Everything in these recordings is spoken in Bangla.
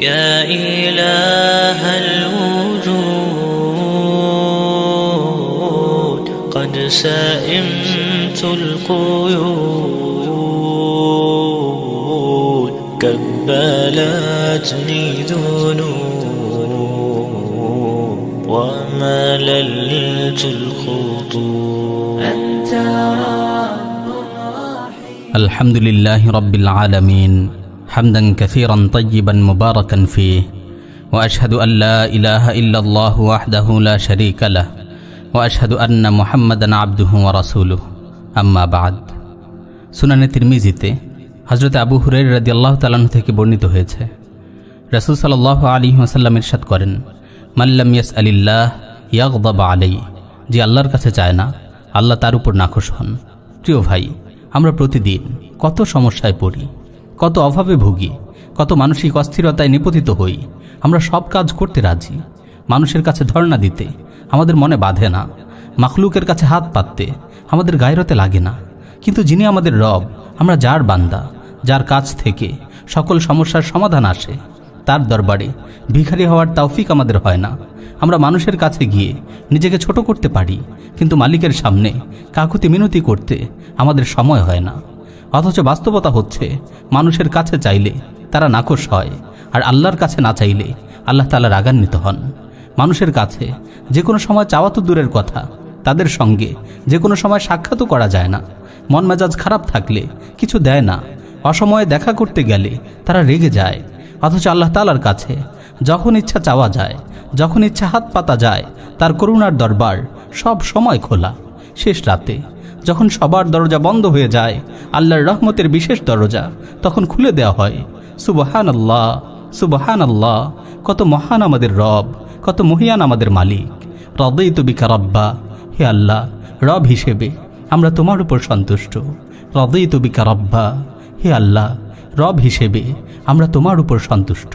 يا إله الوجود قد سئمت القيود كبلتني ذنوب ومللت الخطوب. أنت الحمد لله رب العالمين. حمدا كثيرا طيبا مباركا فيه واشهد ان لا اله الا الله وحده لا شريك له واشهد ان محمدا عبده ورسوله اما بعد সুনানে তিরমিজিতে হজরত আবু হুরের রাদি আল্লাহ তালাহ থেকে বর্ণিত হয়েছে রসুল সাল্লাহ আলী ওসাল্লাম ইরশাদ করেন মাল্লাম ইয়াস আলিল্লাহ ইয়াকদাবা আলাই যে আল্লাহর কাছে চায় না আল্লাহ তার উপর নাখোশ হন প্রিয় ভাই আমরা প্রতিদিন কত সমস্যায় পড়ি কত অভাবে ভুগি, কত মানসিক অস্থিরতায় নিপতিত হই। আমরা সব কাজ করতে রাজি। মানুষের কাছে ধর্ণা দিতে আমাদের মনে বাঁধে না। মাখলুকের কাছে হাত পাততে আমাদের গায়রতে লাগে না। কিন্তু যিনি আমাদের রব, আমরা যার বান্দা, যার কাছ থেকে সকল সমস্যার সমাধান আসে, তার দরবারে ভিখারি হওয়ার তৌফিক আমাদের হয় না। আমরা মানুষের কাছে গিয়ে নিজেকে ছোট করতে পারি, কিন্তু মালিকের সামনে কাকুতি মিনতি করতে আমাদের সময় হয় না। অথচ বাস্তবতা হচ্ছে, মানুষের কাছে চাইলে তারা নাকশ হয়, আর আল্লাহর কাছে না চাইলে আল্লাহ তালা রাগান্বিত হন। মানুষের কাছে যে কোনো সময় চাওয়া তো দূরের কথা, তাদের সঙ্গে যে কোনো সময় সাক্ষাৎও করা যায় না। মন মেজাজ খারাপ থাকলে কিছু দেয় না, অসময়ে দেখা করতে গেলে তারা রেগে যায়। অথচ আল্লাহ তালার কাছে যখন ইচ্ছা চাওয়া যায়, যখন ইচ্ছা হাত পাতা যায়, তার করুণার দরবার সব সময় খোলা। শেষ রাতে যখন সবার দরজা বন্ধ হয়ে যায় আল্লাহর রহমতের বিশেষ দরজা তখন খুলে দেওয়া হয়। সুবহান আল্লাহ সুবহান আল্লাহ কত মহান আমাদের রব, কত মহিয়ান আমাদের মালিক। রবেই তো বিকা রব্বা, হে আল্লাহ, রব হিসেবে আমরা তোমার উপর সন্তুষ্ট। রবেই তো বিকা রব্বা, হে আল্লাহ, রব হিসেবে আমরা তোমার উপর সন্তুষ্ট।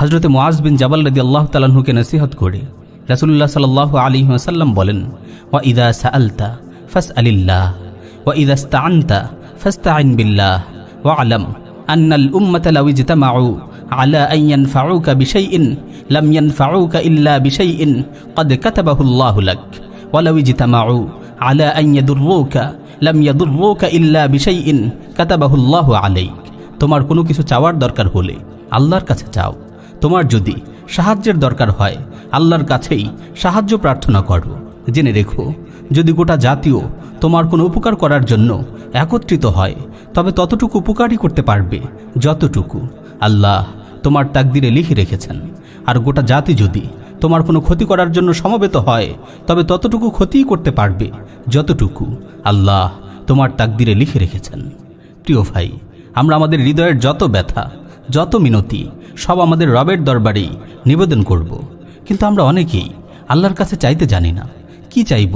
হজরতে মোয়াজ বিন জাবাল রদি আল্লাহ তালাহুকে নসিহত করে রাসুল্লাহ সাল আলী ওসাল্লাম বলেন, ওয়া ইদা সা আলতা ফাস আলিল্লাহ ওয়া ইদা স্তাআনতা ফাস্তাইন বিল্লাহ ওয়া আলম أن الأمة لو اجتمعوا على أن ينفعوك بشيء لم ينفعوك إلا بشيء قد كتبه الله لك ولو اجتمعوا على أن يضروك لم يضروك إلا بشيء كتبه الله عليك তোমার কোনো কিছু চাওয়ার দরকার হলে আল্লাহর কাছে চাও তোমার যদি সাহায্যের দরকার হয় আল্লাহর কাছেই সাহায্য প্রার্থনা করো জেনে রেখো যদি গোটা জাতীয় তোমার কোনো উপকার করার জন্য একত্রিত হয়, তবে ততটুকু উপকারই করতে পারবে, যতটুকু আল্লাহ তোমার তাকদিরে লিখে রেখেছেন। আর গোটা জাতি যদি তোমার কোনো ক্ষতি করার জন্য সমবেত হয়, তবে ততটুকু ক্ষতিই করতে পারবে, যতটুকু আল্লাহ তোমার তাকদিরে লিখে রেখেছেন। প্রিয় ভাই, আমরা আমাদের হৃদয়ের যত ব্যথা, যত মিনতি, সব আমাদের রবের দরবারেই নিবেদন করব। কিন্তু আমরা অনেকেই আল্লাহর কাছে চাইতে জানি না, কি চাইব?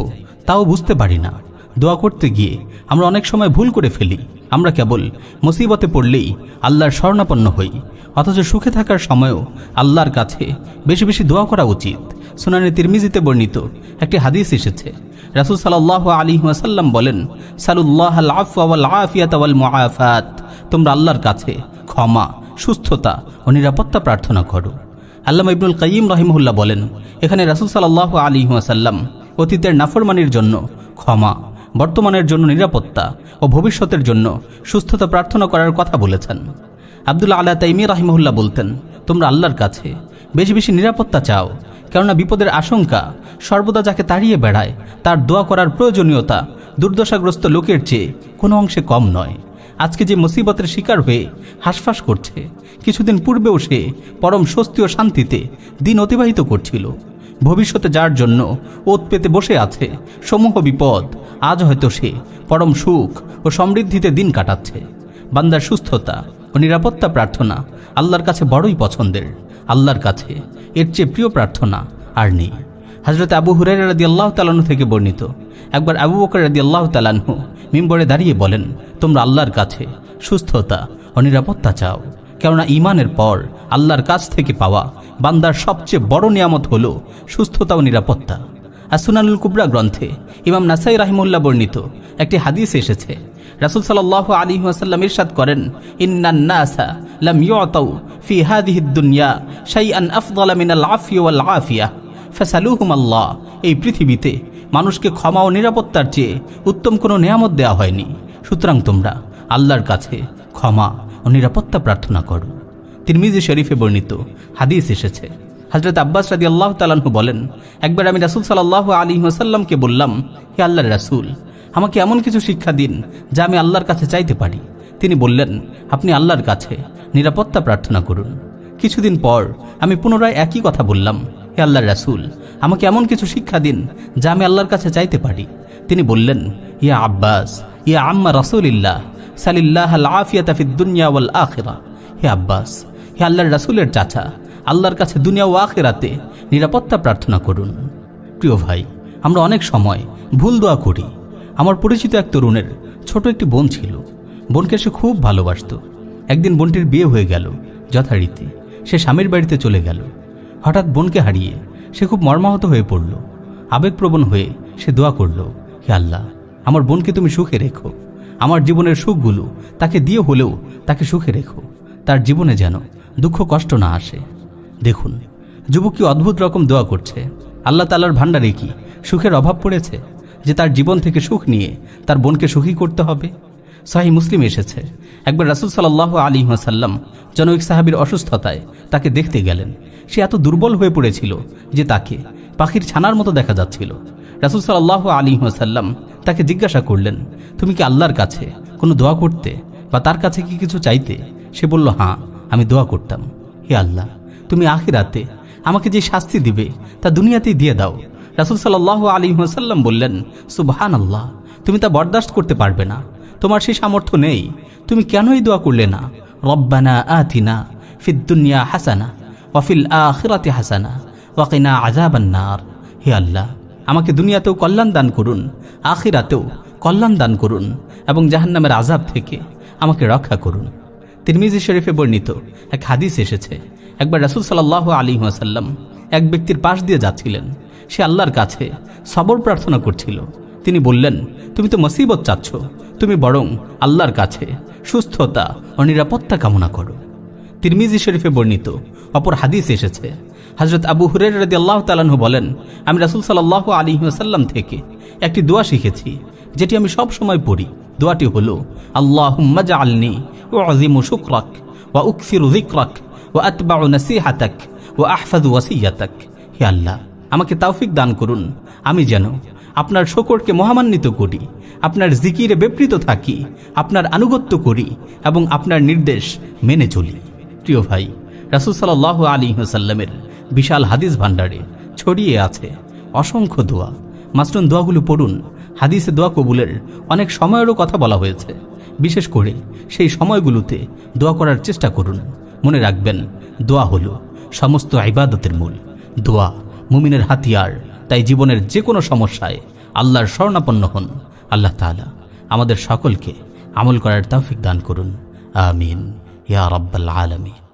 তাও বুঝতে পারি না। দোয়া করতে গিয়ে আমরা অনেক সময় ভুল করে ফেলি। আমরা কেবল মুসিবতে পড়লেই আল্লাহর স্বর্ণাপন্ন হই। অথচ সুখে থাকার সময়ও আল্লাহর কাছে বেশি বেশি দোয়া করা উচিত। সুনানি তিরমিজিতে বর্ণিত একটি হাদিস এসেছে। রাসুল সাল্লাহ আলী ওয়াসাল্লাম বলেন, সালুল্লাহ আল আফিয়াত মুআফাত তোমরা আল্লাহর কাছে ক্ষমা, সুস্থতা ও নিরাপত্তা প্রার্থনা করো। আল্লামা ইবনুল কাইম রহিমহুল্লাহ বলেন, এখানে রাসুল সাল্লাহ আলী ওয়াসাল্লাম অতীতের নাফরমানির জন্য ক্ষমা, বর্তমানের জন্য নিরাপত্তা ও ভবিষ্যতের জন্য সুস্থতা প্রার্থনা করার কথা বলেছেন। আবদুল্লা আল্লাহ তাইমি রাহিমহুল্লাহ বলতেন, তোমরা আল্লাহর কাছে বেশি বেশি নিরাপত্তা চাও, কেননা বিপদের আশঙ্কা সর্বদা যাকে তাড়িয়ে বেড়ায়, তার দোয়া করার প্রয়োজনীয়তা দুর্দশাগ্রস্ত লোকের চেয়ে কোনো অংশে কম নয়। আজকে যে মুসিবতের শিকার হয়ে হাসফাস করছে, কিছুদিন পূর্বেও সে পরম স্বস্তি ও শান্তিতে দিন অতিবাহিত করছিল। ভবিষ্যতে যার জন্য ওত পেতে বসে আছে, সমূহ বিপদ, আজ হয়তো সে পরম সুখ ও সমৃদ্ধিতে দিন কাটাচ্ছে। বান্দার সুস্থতা ও নিরাপত্তা প্রার্থনা আল্লাহর কাছে বড়ই পছন্দের, আল্লাহর কাছে এর চেয়ে প্রিয় প্রার্থনা আর নেই। হজরত আবু হুরাই রাদি আল্লাহ তালানু থেকে বর্ণিত, একবার আবু বকর রাদি আল্লাহ তালানহু মিম্বরে দাঁড়িয়ে বলেন, তোমরা আল্লাহর কাছে সুস্থতা ও নিরাপত্তা চাও, কেননা ইমানের পর আল্লাহর কাছ থেকে পাওয়া বান্দার সবচেয়ে বড় নিয়ামত হল সুস্থতা ও নিরাপত্তা। আসুনানুল কুবরা গ্রন্থে ইমাম নাসাই রাহিমুল্লাহ বর্ণিত একটি হাদিস এসেছে। রাসুল সাল্লাহ আলী ওয়াসাল্লাম ইরশাদ করেন ইন্নান্নাসা লাম ইউতাউ ফি আফদালা মিনাল আল্লাহ। এই পৃথিবীতে মানুষকে ক্ষমা ও নিরাপত্তার চেয়ে উত্তম কোনো নিয়ামত দেওয়া হয়নি। সুতরাং তোমরা আল্লাহর কাছে ক্ষমা ও নিরাপত্তা প্রার্থনা করো। তিরমিজি শরীফে বর্ণিত হাদিস এসেছে। হজরত আব্বাস রাদি আল্লাহ তালাহু বলেন, একবার আমি রাসুল সাল্লাহ আলী ওসাল্লামকে বললাম, হে আল্লাহর রাসুল, আমাকে এমন কিছু শিক্ষা দিন যা আমি আল্লাহর কাছে চাইতে পারি। তিনি বললেন, আপনি আল্লাহর কাছে নিরাপত্তা প্রার্থনা করুন। কিছুদিন পর আমি পুনরায় একই কথা বললাম, হে আল্লাহর রাসুল, আমাকে এমন কিছু শিক্ষা দিন যা আমি আল্লাহর কাছে চাইতে পারি। তিনি বললেন, ইয়া আব্বাস, ইয়া আম্মা রসুলিল্লাহ সালিল্লাহ আল আফিয়াতা ফিদ দুনিয়া ওয়াল আখিরা। হে আব্বাস হে আল্লাহর রাসুলের চাচা, আল্লাহর কাছে দুনিয়া ও আখেরাতে নিরাপত্তা প্রার্থনা করুন। প্রিয় ভাই, আমরা অনেক সময় ভুল দোয়া করি। আমার পরিচিত এক তরুণের ছোট একটি বোন ছিল। বোনকে সে খুব ভালোবাসত। একদিন বোনটির বিয়ে হয়ে গেল যথারীতি। সে স্বামীর বাড়িতে চলে গেল। হঠাৎ বোনকে হারিয়ে সে খুব মর্মাহত হয়ে পড়ল। আবেগপ্রবণ হয়ে সে দোয়া করল, হে আল্লাহ, আমার বোনকে তুমি সুখে রেখো। আমার জীবনের সুখগুলো তাকে দিয়ে হলেও তাকে সুখে রেখো। তার জীবনে যেন দুঃখ কষ্ট না আসে। দেখুন, যুবক কি অদ্ভুত রকম দোয়া করছে। আল্লাহ তালার ভাণ্ডারে কি সুখের অভাব পড়েছে? যে তার জীবন থেকে সুখ নিয়ে তার বোনকে সুখী করতে হবে? সাহি মুসলিম এসেছে। একবার রাসুল সাল্লাহ আলী সাল্লাম জনৈক সাহাবির অসুস্থতায় তাকে দেখতে গেলেন। সে এত দুর্বল হয়ে পড়েছিল যে তাকে পাখির ছানার মতো দেখা যাচ্ছিল। রাসুল সাল্লাহ আলী সাল্লাম তাকে জিজ্ঞাসা করলেন, তুমি কি আল্লাহর কাছে কোনো দোয়া করতে বা তার কাছে কি কিছু চাইতে? সে বলল হ্যাঁ। আমি দোয়া করতাম। হে আল্লাহ, তুমি আখিরাতে আমাকে যে শাস্তি দিবে তা দুনিয়াতেই দিয়ে দাও। রাসুল সাল্লাহ আলী সাল্লাম বললেন সুবহান আল্লাহ তুমি তা বরদাস্ত করতে পারবে না। তোমার সেই সামর্থ্য নেই। তুমি কেনই দোয়া করলে না? রব্বানা আতিনা ফিদ্দুনিয়া হাসানা ওয়াফিল আখিরাতে হাসানা ওয়াকিনা আজাবান্নার হে আল্লাহ, আমাকে দুনিয়াতেও কল্যাণ দান করুন, আখিরাতেও কল্যাণ দান করুন এবং জাহান্নামের আজাব থেকে আমাকে রক্ষা করুন। তিরমিজি শরীফে বর্ণিত এক হাদিস এসেছে। একবার রাসুল সাল্লাহ আলী ওয়াসাল্লাম এক ব্যক্তির পাশ দিয়ে যাচ্ছিলেন। সে আল্লাহর কাছে সবর প্রার্থনা করছিল। তিনি বললেন, তুমি তো মসিবত চাচ্ছ। তুমি বরং আল্লাহর কাছে সুস্থতা ও নিরাপত্তা কামনা করো। তিরমিজি শরীফে বর্ণিত অপর হাদিস এসেছে। হজরত আবু হুরের রদি আল্লাহ তালাহু বলেন, আমি রাসুল সাল্লাহ আলী ওয়াসাল্লাম থেকে একটি দোয়া শিখেছি, যেটি আমি সব সময় পড়ি। দোয়াটি হলো আল্লাহ আলনি উকসির জিক্রাক ও আতবাউ নসিহাতাক ও আহফাজ ওয়াসিয়াতাক হে আল্লাহ আমাকে তৌফিক দান করুন। আমি যেন আপনার শকরকে মহামান্বিত করি, আপনার জিকিরে বিবৃত থাকি, আপনার আনুগত্য করি এবং আপনার নির্দেশ মেনে চলি। প্রিয় ভাই, রাসুল সাল্লাহ আলী সাল্লামের বিশাল হাদিস ভাণ্ডারে ছড়িয়ে আছে অসংখ্য দোয়া। মাস্টন দোয়াগুলো পড়ুন। হাদিসে দোয়া কবুলের অনেক সময়েরও কথা বলা হয়েছে। বিশেষ করে সেই সময়গুলোতে দোয়া করার চেষ্টা করুন। মনে রাখবেন, দোয়া হল সমস্ত ইবাদতের মূল। দোয়া মুমিনের হাতিয়ার, তাই জীবনের যে কোনো সমস্যায় আল্লাহর স্বর্ণাপন্ন হন। আল্লাহ তালা আমাদের সকলকে আমল করার তাফিক দান করুন। আমিন। ইয়া রব্বাল আলামিন।